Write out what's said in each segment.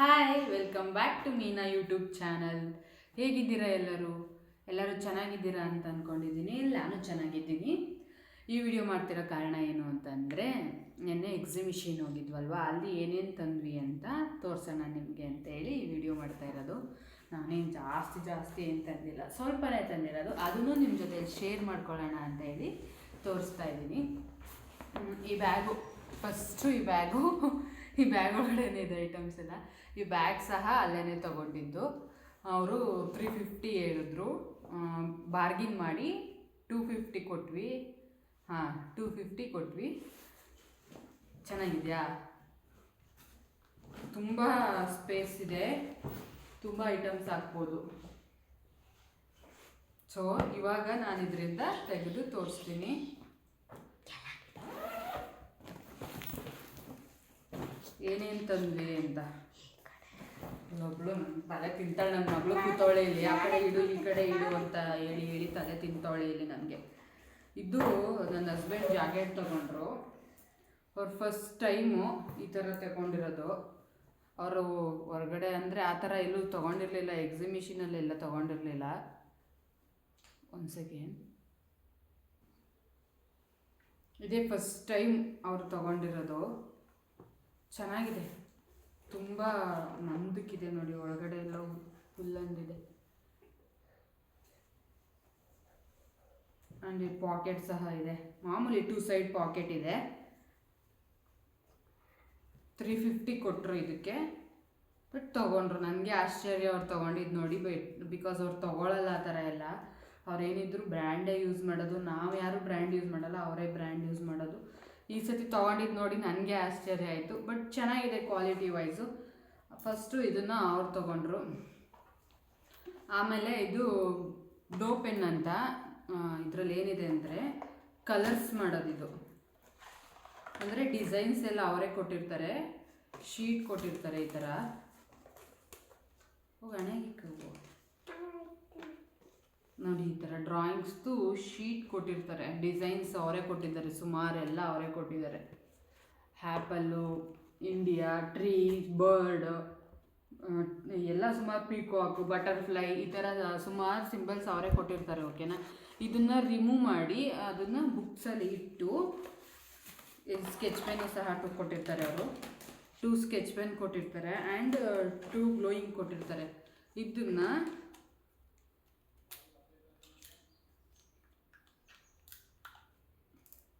Hi welcome back to Meena YouTube channel ಹೇಗಿದ್ದೀರಾ ಎಲ್ಲರೂ? ಎಲ್ಲರೂ ಚೆನ್ನಾಗಿದ್ದೀರಾ ಅಂತ ಅಂದ್ಕೊಂಡಿದ್ದೀನಿ ನಾನು ಚೆನ್ನಾಗಿದ್ದೀನಿ. ಈ ವಿಡಿಯೋ ಮಾಡ್ತಿರೋ ಕಾರಣ ಏನು ಅಂತಂದರೆ, ನಿನ್ನೆ ಎಕ್ಸಿಬಿಷನ್ ಹೋಗಿದ್ವಲ್ವಾ? ಅಲ್ಲಿ ಏನೇನು ತಂದ್ವಿ ಅಂತ ತೋರಿಸೋಣ ನಿಮಗೆ ಅಂತ ಹೇಳಿ ಈ ವಿಡಿಯೋ ಮಾಡ್ತಾ ಇರೋದು. ನಾನೇನು ಜಾಸ್ತಿ ಜಾಸ್ತಿ ಏನು ತಂದಿಲ್ಲ. ಸ್ವಲ್ಪನೇ ತಂದಿರೋದು. ಅದನ್ನು ನಿಮ್ಮ ಜೊತೆ ಶೇರ್ ಮಾಡ್ಕೊಳ್ಳೋಣ ಅಂತ ಹೇಳಿ ತೋರಿಸ್ತಾ ಇದ್ದೀನಿ. ಈ ಬ್ಯಾಗು ಫಸ್ಟು ಈ ಬ್ಯಾಗು ಈ ಬ್ಯಾಗ್ ಒಳಗಡೆನೇ ಇದೆ ಐಟಮ್ಸ್ ಎಲ್ಲ. ಈ ಬ್ಯಾಗ್ ಸಹ ಅಲ್ಲೇ ತೊಗೊಂಡಿದ್ದು. ಅವರು ತ್ರೀ ಫಿಫ್ಟಿ ಹೇಳಿದ್ರು. ಬಾರ್ಗಿನ್ ಮಾಡಿ ಟೂ ಫಿಫ್ಟಿ ಕೊಟ್ವಿ. ಹಾಂ ಟೂ ಫಿಫ್ಟಿ ಕೊಟ್ವಿ. ಚೆನ್ನಾಗಿದೆಯಾ? ತುಂಬ ಸ್ಪೇಸ್ ಇದೆ. ತುಂಬ ಐಟಮ್ಸ್ ಹಾಕ್ಬೋದು. ಸೊ ಇವಾಗ ನಾನು ಇದರಿಂದ ತೆಗೆದು ತೋರಿಸ್ತೀನಿ. ಏನೇನು ತಂದ್ವಿ ಅಂತ? ಒಬ್ಳು ತಲೆ ತಿಂತಾಳೆ ನನ್ನ ಮಗಳು ಕೂತವಳೆ ಇಲ್ಲಿ. ಆ ಕಡೆ ಇಡು, ಈ ಕಡೆ ಇಡು ಅಂತ ಹೇಳಿ ಹೇಳಿ ತಲೆ ತಿಂತಾವಳೆ ಇಲ್ಲಿ ನನಗೆ. ಇದು ನನ್ನ ಹಸ್ಬೆಂಡ್ ಜಾಕೆಟ್ ತೊಗೊಂಡ್ರು. ಅವ್ರು ಫಸ್ಟ್ ಟೈಮು ಈ ಥರ ತಗೊಂಡಿರೋದು. ಅವರು ಹೊರಗಡೆ ಅಂದರೆ ಆ ಥರ ಎಲ್ಲೂ ತೊಗೊಂಡಿರಲಿಲ್ಲ ಎಕ್ಸಿಬಿಷನಲ್ಲೆಲ್ಲ ತೊಗೊಂಡಿರಲಿಲ್ಲ. ಒಂದು ಸೆಕೆಂಡ್ ಇದೇ ಫಸ್ಟ್ ಟೈಮ್ ಅವ್ರು ತೊಗೊಂಡಿರೋದು. ಚೆನ್ನಾಗಿದೆ. ತುಂಬ ನಂಬಿಕಿದೆ ನೋಡಿ, ಒಳಗಡೆ ಎಲ್ಲ ಫುಲ್ಲಂದಿದೆ ಆ್ಯಂಡ್ ಪಾಕೆಟ್ ಸಹ ಇದೆ. ಮಾಮೂಲಿ ಟೂ ಸೈಡ್ ಪಾಕೆಟ್ ಇದೆ. ತ್ರೀ ಫಿಫ್ಟಿ ಕೊಟ್ಟರು ಇದಕ್ಕೆ. ಬಟ್ ತೊಗೊಂಡ್ರು, ನನಗೆ ಆಶ್ಚರ್ಯ ಅವ್ರು ತೊಗೊಂಡಿದ್ದು ನೋಡಿ ಬಟ್ ಬಿಕಾಸ್ ಅವ್ರು ತೊಗೊಳಲ್ಲ ಆ ಥರ ಎಲ್ಲ. ಅವ್ರೇನಿದ್ರು ಬ್ರ್ಯಾಂಡೇ ಯೂಸ್ ಮಾಡೋದು, ನಾವು ಯಾರು ಬ್ರ್ಯಾಂಡ್ ಯೂಸ್ ಮಾಡಲ್ಲ, ಅವರೇ ಬ್ರ್ಯಾಂಡ್ ಯೂಸ್ ಮಾಡೋದು. ಈ ಸತಿ ತೊಗೊಂಡಿದ್ದು ನೋಡಿ ನನಗೆ ಆಶ್ಚರ್ಯ ಆಯಿತು ಬಟ್ ಚೆನ್ನಾಗಿದೆ ಕ್ವಾಲಿಟಿ ವೈಸು ಫಸ್ಟು ಇದನ್ನು ಅವ್ರು ತೊಗೊಂಡ್ರು. ಆಮೇಲೆ ಇದು ಡೋ ಪೆನ್ ಅಂತ ಇದರಲ್ಲಿ ಏನಿದೆ ಅಂದರೆ ಕಲರ್ಸ್ ಮಾಡೋದಿದು. ಅಂದರೆ ಡಿಸೈನ್ಸ್ ಎಲ್ಲ ಅವರೇ ಕೊಟ್ಟಿರ್ತಾರೆ ಶೀಟ್ ಕೊಟ್ಟಿರ್ತಾರೆ ಈ ಥರ ಹೋಗಿ ನೋಡಿ ಈ ಥರ ಡ್ರಾಯಿಂಗ್ಸ್ದು ಶೀಟ್ ಕೊಟ್ಟಿರ್ತಾರೆ. ಡಿಸೈನ್ಸ್ ಅವರೇ ಕೊಟ್ಟಿದ್ದಾರೆ. ಸುಮಾರೆಲ್ಲ ಅವರೇ ಕೊಟ್ಟಿದ್ದಾರೆ. ಹ್ಯಾಪಲ್ಲು ಇಂಡಿಯಾ ಟ್ರೀ ಬರ್ಡ್ ಎಲ್ಲ ಸುಮಾರು ಪೀಕಾಕು ಬಟರ್ಫ್ಲೈ ಈ ಥರ ಸುಮಾರು ಸಿಂಬಲ್ಸ್ ಅವರೇ ಕೊಟ್ಟಿರ್ತಾರೆ ಓಕೆನಾ ಇದನ್ನು ರಿಮೂವ್ ಮಾಡಿ, ಅದನ್ನು ಬುಕ್ಸಲ್ಲಿ ಇಟ್ಟು ಸ್ಕೆಚ್ ಪೆನ್ ಸಹ ಕೊಟ್ಟಿರ್ತಾರೆ ಅವರು. ಟೂ ಸ್ಕೆಚ್ ಪೆನ್ ಕೊಟ್ಟಿರ್ತಾರೆ ಆ್ಯಂಡ್ ಟೂ ಗ್ಲೋಯಿಂಗ್ ಕೊಟ್ಟಿರ್ತಾರೆ. ಇದನ್ನು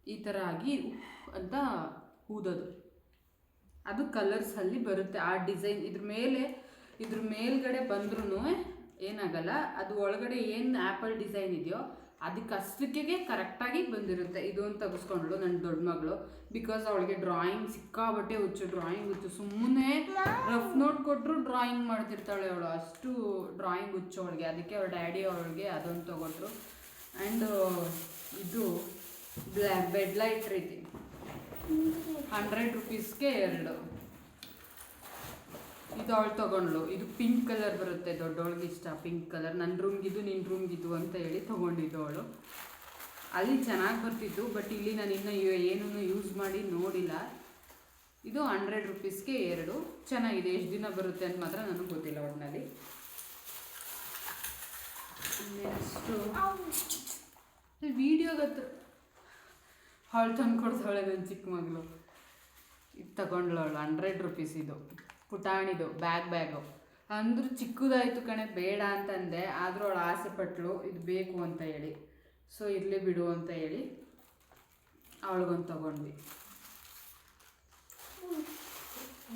ಈ ಥರ ಆಗಿ ಅಂತ ಊದೋದು ಅದು ಕಲರ್ಸಲ್ಲಿ ಬರುತ್ತೆ. ಆ ಡಿಸೈನ್ ಇದ್ರ ಮೇಲೆ, ಇದ್ರ ಮೇಲ್ಗಡೆ ಬಂದ್ರೂ ಏನಾಗಲ್ಲ. ಅದು ಒಳಗಡೆ ಏನು ಆ್ಯಪಲ್ ಡಿಸೈನ್ ಇದೆಯೋ ಅದಕ್ಕೆ ಅಷ್ಟಕ್ಕೆ ಕರೆಕ್ಟಾಗಿ ಬಂದಿರುತ್ತೆ. ಇದು ಅಂತ ತೆಗೆಸ್ಕೊಂಡ್ಳು ನನ್ನ ದೊಡ್ಡ ಮಗಳು. ಬಿಕಾಸ್ ಅವಳಿಗೆ ಡ್ರಾಯಿಂಗ್ ಸಿಕ್ಕಾಬಟ್ಟೆ ಹುಚ್ಚು. ಡ್ರಾಯಿಂಗ್ ಹುಚ್ಚು. ಸುಮ್ಮನೆ ರಫ್ ನೋಟ್ ಕೊಟ್ಟರು ಡ್ರಾಯಿಂಗ್ ಮಾಡ್ತಿರ್ತಾಳೆ ಅವಳು. ಅಷ್ಟು ಡ್ರಾಯಿಂಗ್ ಹುಚ್ಚು ಅವಳಿಗೆ. ಅದಕ್ಕೆ ಅವ್ರ ಡ್ಯಾಡಿ ಅವಳಿಗೆ ಅದೊಂದು ತೊಗೊಂಡ್ರು. ಆ್ಯಂಡ್ ಇದು ಬ್ಲ್ಯಾ ಬೆಡ್ ಲೈಟ್ ರೀತಿ. ಹಂಡ್ರೆಡ್ ರುಪೀಸ್ಗೆ ಎರಡು. ಇದು ಅವಳು ತೊಗೊಂಡ್ಳು. ಇದು ಪಿಂಕ್ ಕಲರ್ ಬರುತ್ತೆ ದೊಡ್ಡವಳಿಗೆ ಇಷ್ಟ. ಪಿಂಕ್ ಕಲರ್ ನನ್ನ ರೂಮ್ಗಿದು ನಿನ್ನ ರೂಮ್ಗಿದ್ದು ಅಂತ ಹೇಳಿ ತೊಗೊಂಡಿದ್ದು ಅವಳು. ಅಲ್ಲಿ ಚೆನ್ನಾಗಿ ಬರ್ತಿತ್ತು ಬಟ್ ಇಲ್ಲಿ ನಾನು ಇನ್ನೂ ಏನೂ ಯೂಸ್ ಮಾಡಿ ನೋಡಿಲ್ಲ. ಇದು ಹಂಡ್ರೆಡ್ ರುಪೀಸ್ಗೆ ಎರಡು. ಚೆನ್ನಾಗಿದೆ. ಎಷ್ಟು ದಿನ ಬರುತ್ತೆ ಅಂತ ಮಾತ್ರ ನನಗೆ ಗೊತ್ತಿಲ್ಲ ಒಟ್ಟಿನಲ್ಲಿ ನೆಕ್ಸ್ಟು ವಿಡಿಯೋಗತ್ತು ಅವಳು ತಂದು ಕೊಡ್ತಾಳೆ ನನ್ನ ಚಿಕ್ಕ ಮಗಳು. ಇದು ತಗೊಂಡ್ಳು ಅವಳು ಹಂಡ್ರೆಡ್ ರುಪೀಸ್ ಇದು. ಪುಟಾಣಿದು ಬ್ಯಾಗ್ ಬ್ಯಾಗು ಅಂದ್ರೂ ಚಿಕ್ಕದಾಯಿತು ಕಣೆ, ಬೇಡ ಅಂತಂದೆ, ಆದರೂ ಅವಳು ಆಸೆ ಪಟ್ಟಳು ಇದು ಬೇಕು ಅಂತ ಹೇಳಿ. ಸೊ ಇರಲಿ ಬಿಡು ಅಂತ ಹೇಳಿ ಅವಳಿಗೊಂದು ತಗೊಂಡ್ವಿ.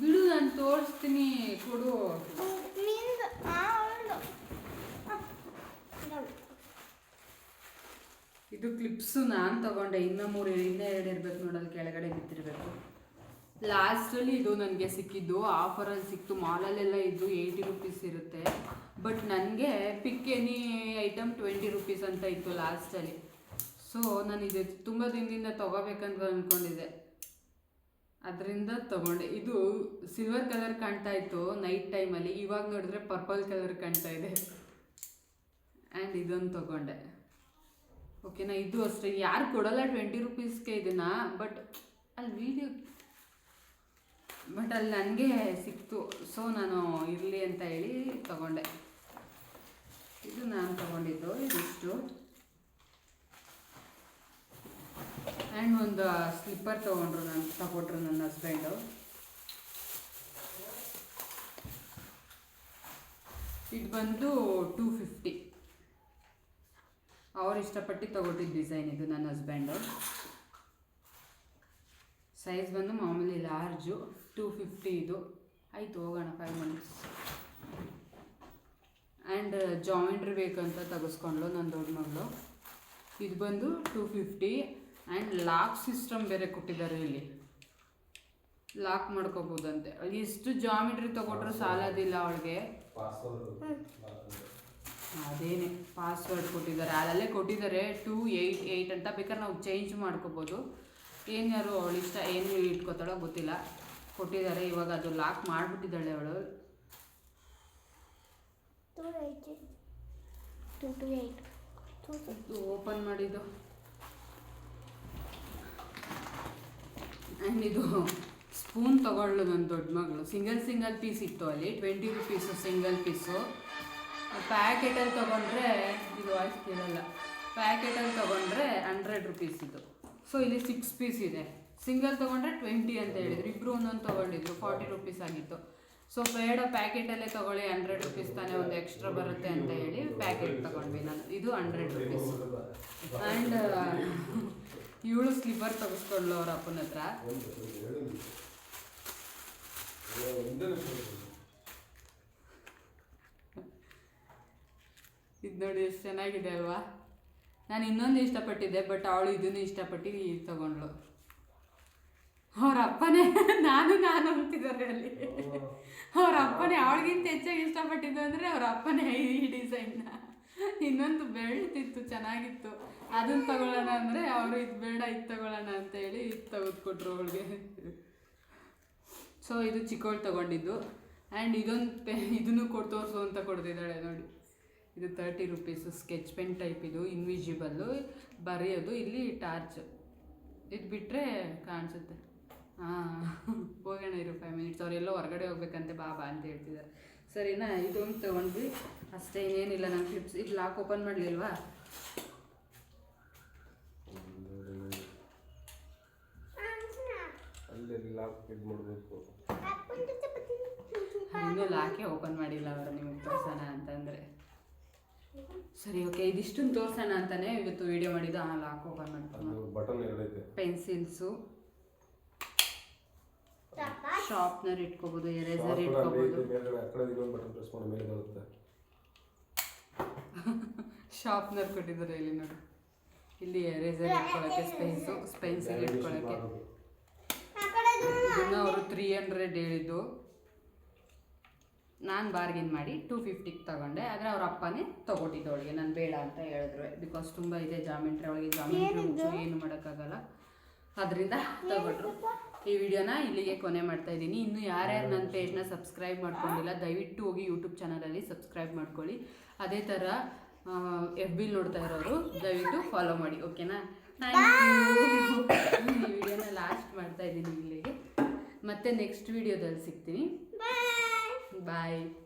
ಬಿಡು, ನಾನು ತೋರಿಸ್ತೀನಿ, ಕೊಡು ನಿಂದು ಆ ಅವಳು ಇದು ಕ್ಲಿಪ್ಸು ನಾನು ತಗೊಂಡೆ. ಇನ್ನೂ ಮೂರು, ಇನ್ನೂ ಎರಡು ಇರಬೇಕು ನೋಡಲ್ಲಿ ಕೆಳಗಡೆ ಬಿದ್ದಿರಬೇಕು. ಲಾಸ್ಟಲ್ಲಿ ಇದು ನನಗೆ ಸಿಕ್ಕಿದ್ದು. ಆಫರಲ್ಲಿ ಸಿಕ್ತು. ಮಾಲಲ್ಲೆಲ್ಲ ಇದ್ದು ಏಯ್ಟಿ ರುಪೀಸ್ ಇರುತ್ತೆ. ಬಟ್ ನನಗೆ pick any item twenty rupees ಅಂತ ಇತ್ತು ಲಾಸ್ಟಲ್ಲಿ ಸೊ ನಾನು ಇದು ತುಂಬ ದಿನದಿಂದ ತೊಗೋಬೇಕಂತ ಅಂದ್ಕೊಂಡಿದ್ದೆ ಅದರಿಂದ ತಗೊಂಡೆ. ಇದು ಸಿಲ್ವರ್ ಕಲರ್ ಕಾಣ್ತಾ ಇತ್ತು ನೈಟ್ ಟೈಮಲ್ಲಿ ಇವಾಗ ನೋಡಿದ್ರೆ ಪರ್ಪಲ್ ಕಲರ್ ಕಾಣ್ತಾ ಇದೆ. ಆ್ಯಂಡ್ ಇದೊಂದು ತಗೊಂಡೆ. ಓಕೆನಾ? ಇದು ಅಷ್ಟೇ. ಯಾರು ಕೊಡಲ್ಲ ಟ್ವೆಂಟಿ ರುಪೀಸ್ಗೆ ಇದನ್ನ ಬಟ್ ಅಲ್ಲಿ ವೀಡಿಯೋ ಬಟ್ ಅಲ್ಲಿ ನನಗೆ ಸಿಕ್ತು. ಸೊ ನಾನು ಇರಲಿ ಅಂತ ಹೇಳಿ ತಗೊಂಡೆ. ಇದು ನಾನು ತಗೊಂಡಿದ್ದು. ಇದಿಷ್ಟು. ಆ್ಯಂಡ್ ಒಂದು ಸ್ಲಿಪ್ಪರ್ ತೊಗೊಂಡ್ರು ನಾನು, ತಗೊಂಡ್ರು ನನ್ನ ಹಸ್ಬೆಂಡು ಇದು ಬಂದು ಟೂ ಫಿಫ್ಟಿ ಅವ್ರು ಇಷ್ಟಪಟ್ಟು ತಗೊಂಡಿದ್ದ ಡಿಸೈನ್ ಇದು ನನ್ನ ಹಸ್ಬೆಂಡು ಸೈಜ್ ಬಂದು ಮಾಮೂಲಿ ಲಾರ್ಜು ಟೂ ಫಿಫ್ಟಿ ಇದು. ಆಯಿತು ಹೋಗೋಣ ಫೈವ್ ಮಿನಿಟ್ಸ್ ಆ್ಯಂಡ್ ಜಾಯಿಂಟ್ರಿ ಬೇಕಂತ ತೆಗೆಸ್ಕೊಂಡ್ಲು ನನ್ನ ದೊಡ್ಡ ಮಗಳು. ಇದು ಬಂದು two fifty and lock system ಬೇರೆ ಕೊಟ್ಟಿದ್ದಾರೆ ಇಲ್ಲಿ. ಲಾಕ್ ಮಾಡ್ಕೋಬೋದಂತೆ. ಇಷ್ಟು ಜಾಮಿಟ್ರಿ ತಗೊಂಡ್ರು ಸಾಲೋದಿಲ್ಲ ಅವಳಿಗೆ. ಅದೇನೆ ಪಾಸ್ವರ್ಡ್ ಕೊಟ್ಟಿದ್ದಾರೆ. ಅಲ್ಲಲ್ಲೇ ಕೊಟ್ಟಿದ್ದಾರೆ ಟೂ ಏಯ್ಟ್ ಏಯ್ಟ್ ಅಂತ. ಬೇಕಾದ್ರೆ ನಾವು ಚೇಂಜ್ ಮಾಡ್ಕೋಬೋದು. ಏನು ಯಾರು ಅವಳು ಇಷ್ಟ ಏನು ಇಟ್ಕೋತಾಳೋ ಗೊತ್ತಿಲ್ಲ. ಕೊಟ್ಟಿದ್ದಾರೆ. ಇವಾಗ ಅದು ಲಾಕ್ ಮಾಡಿಬಿಟ್ಟಿದ್ದಾಳೆ ಅವಳು. ಓಪನ್ ಮಾಡಿದ್ದು. ಆ್ಯಂಡ್ ಇದು ಸ್ಪೂನ್ ತೊಗೊಳ್ಳು ನನ್ನ ದೊಡ್ಡ ಮಗಳು. ಸಿಂಗಲ್ ಸಿಂಗಲ್ ಪೀಸ್ ಇತ್ತು ಅಲ್ಲಿ. ಟ್ವೆಂಟಿ ರುಪೀಸು ಸಿಂಗಲ್ ಪೀಸು ಪ್ಯಾಕೆಟಲ್ಲಿ ತೊಗೊಂಡ್ರೆ ಇದು ವಾಯ್ಸ್ ಕೇಳಲ್ಲ. ಪ್ಯಾಕೆಟಲ್ಲಿ ತೊಗೊಂಡ್ರೆ ಹಂಡ್ರೆಡ್ ರುಪೀಸ್ ಇದು. ಸೊ ಇಲ್ಲಿ ಸಿಕ್ಸ್ ಪೀಸ್ ಇದೆ. ಸಿಂಗಲ್ ತೊಗೊಂಡ್ರೆ ಟ್ವೆಂಟಿ ಅಂತ ಹೇಳಿದ್ರು. ಇಬ್ಬರು ಒಂದೊಂದು ತೊಗೊಂಡಿದ್ರು. ಫಾರ್ಟಿ ರುಪೀಸ್ ಆಗಿತ್ತು. ಸೊ ಬೇಡ, ಪ್ಯಾಕೆಟಲ್ಲೇ ತೊಗೊಳ್ಳಿ. ಹಂಡ್ರೆಡ್ ರುಪೀಸ್ ತಾನೇ ಒಂದು ಎಕ್ಸ್ಟ್ರಾ ಬರುತ್ತೆ ಅಂತ ಹೇಳಿ ಪ್ಯಾಕೆಟ್ ತೊಗೊಂಡ್ವಿ ನಾನು. ಇದು ಹಂಡ್ರೆಡ್ ರುಪೀಸ್. ಆ್ಯಂಡ್ ಏಳು ಸ್ಲಿಪ್ಪರ್ ತೆಗೆಸ್ಕೊಳ್ಳೋ ಅವ್ರ ಅಪ್ಪನ ಹತ್ರ. ಇದು ನೋಡಿ ಎಷ್ಟು ಚೆನ್ನಾಗಿದೆ ಅಲ್ವಾ? ನಾನು ಇನ್ನೊಂದು ಇಷ್ಟಪಟ್ಟಿದ್ದೆ ಬಟ್ ಅವಳು ಇದನ್ನು ಇಷ್ಟಪಟ್ಟು ಇದು ತಗೊಂಡ್ಳು. ಅವ್ರ ಅಪ್ಪನೇ, ನಾನು ನಾನು ಅಂತಿದ್ದಾರೆ ಅಲ್ಲಿ. ಅವ್ರ ಅಪ್ಪನೇ, ಅವಳಿಗಿಂತ ಹೆಚ್ಚಾಗಿ ಇಷ್ಟಪಟ್ಟಿದ್ದು ಅಂದರೆ ಅವ್ರ ಅಪ್ಪನೇ ಈ ಡಿಸೈನ್ನ ಇನ್ನೊಂದು ಬೆಳ್ತಿತ್ತು ಚೆನ್ನಾಗಿತ್ತು. ಅದನ್ನ ತಗೊಳ್ಳೋಣ ಅಂದರೆ ಅವರು ಇದು ಬೇಡ, ಇದು ತಗೊಳ್ಳೋಣ ಅಂತ ಹೇಳಿ ಇದು ತೆಗೆದುಕೊಟ್ರು ಅವಳಿಗೆ. ಸೊ ಇದು ಚಿಕ್ಕವಳು ತಗೊಂಡಿದ್ದು. ಆ್ಯಂಡ್ ಇದೊಂದು ಪೆ ಇದನ್ನು ಕೊಟ್ಟು ತೋರಿಸು ಅಂತ ಕೊಡ್ತಿದ್ದಾಳೆ ನೋಡಿ. ಇದು thirty rupees sketch pen type ಇದು ಇನ್ವಿಜಿಬಲ್ಲು ಬರೆಯೋದು ಇಲ್ಲಿ ಟಾರ್ಚ್ ಇದು ಬಿಟ್ಟರೆ ಕಾಣಿಸುತ್ತೆ. ಹಾಂ ಹೋಗೋಣ ಇರು ಫೈವ್ ಮಿನಿಟ್ಸ್ ಅವರೆಲ್ಲೋ ಹೊರಗಡೆ ಹೋಗ್ಬೇಕಂತೆ ಬಾಬಾ ಬಾ ಅಂತ ಹೇಳ್ತಿದ್ದಾರೆ ಸರಿನಾ? ಇದೊಂದು ತೊಗೊಂಡ್ವಿ ಅಷ್ಟೇ ಇನ್ನೇನಿಲ್ಲ. ನಾನು ಕ್ಲಿಪ್ಸ್ ಇದು ಲಾಕ್ ಓಪನ್ ಮಾಡಲಿಲ್ವಾ? ಇನ್ನೂ ಲಾಕೆ ಓಪನ್ ಮಾಡಿಲ್ಲ ಅವರು ನಿಮಗೆ ತೋರ್ಸೋಣ ಅಂತಂದರೆ. ಸರಿ ಓಕೆ ಇದಿಷ್ಟನ್ನು ತೋರಿಸೋಣ ಅಂತಾನೆ ಇವತ್ತು ವಿಡಿಯೋ ಮಾಡಿದ್ದು. ಆ ಲಾಕ್ ಓಪನ್ ಮಾಡ್ಕೊಂಡು ಅದು ಬಟನ್ ಎರಡೈತೆ. ಪೆನ್ಸಿಲ್ಸು ಶಾರ್ಪ್ನರ್ ಇಟ್ಕೋಬೋದು ಎರೇಸರ್ ಇಟ್ಕೋಬಹುದು ಇಟ್ಕೋಬೋದು. ಮೇಲ್ಗಡೆ ಆ ಕಡೆ ಇನ್ನೊಂದು ಬಟನ್ ಪ್ರೆಸ್ ಮಾಡಿ ಮೇಲೆ ಬರುತ್ತೆ. ಶಾರ್ಪ್ನರ್ ಕೊಟ್ಟಿದ್ದಾರೆ ಇಲ್ಲಿ ನೋಡಿ. ಇಲ್ಲಿ ಎರೇಸರ್ ಇಟ್ಕೊಳ್ಳೋಕ್ಕೆ ಸ್ಪೆನ್ಸು ಸ್ಪೆನ್ಸಿಲ್ ಇಟ್ಕೊಳ್ಳೋಕ್ಕೆ. ಇನ್ನು ಅವರು ತ್ರೀ ಹಂಡ್ರೆಡ್ ಹೇಳಿದ್ದು. ನಾನು ಬಾರ್ಗಿನ್ ಮಾಡಿ ಟೂ ಫಿಫ್ಟಿಗೆ ತಗೊಂಡೆ ಆದರೆ ಅವ್ರ ಅಪ್ಪನೇ ತಗೊಟ್ಟಿದ್ದು ಅವಳಿಗೆ. ನಾನು ಬೇಡ ಅಂತ ಹೇಳಿದ್ರು. ಬಿಕಾಸ್ ತುಂಬ ಇದೆ ಜಾಮೆಂಟ್ರಿ ಅವಳಿಗೆ ಜಾಮಿಂಟ್ರಿ ಹುಚ್ಚು ಏನು ಮಾಡೋಕ್ಕಾಗಲ್ಲ. ಅದರಿಂದ ತಗೊಟ್ರು ಈ ವಿಡಿಯೋನ ಇಲ್ಲಿಗೆ ಕೊನೆ ಮಾಡ್ತಾ ಇದ್ದೀನಿ. ಇನ್ನು ಯಾರ್ಯಾರು ನನ್ನ ಪೇಜ್ನ ಸಬ್ಸ್ಕ್ರೈಬ್ ಮಾಡ್ಕೊಂಡಿಲ್ಲ ದಯವಿಟ್ಟು ಹೋಗಿ ಯೂಟ್ಯೂಬ್ ಚಾನಲಲ್ಲಿ ಸಬ್ಸ್ಕ್ರೈಬ್ ಮಾಡ್ಕೊಳ್ಳಿ. ಅದೇ ಥರ ಎಫ್ ಬಿಲ್ ನೋಡ್ತಾ ಇರೋರು ದಯವಿಟ್ಟು ಫಾಲೋ ಮಾಡಿ ಓಕೆನಾ ಥ್ಯಾಂಕ್ ಯು ಈ ವಿಡಿಯೋನ ಲಾಸ್ಟ್ ಮಾಡ್ತಾ ಇದ್ದೀನಿ ಇಲ್ಲಿಗೆ. ಮತ್ತೆ ನೆಕ್ಸ್ಟ್ ವಿಡಿಯೋದಲ್ಲಿ ಸಿಗ್ತೀನಿ. Bye.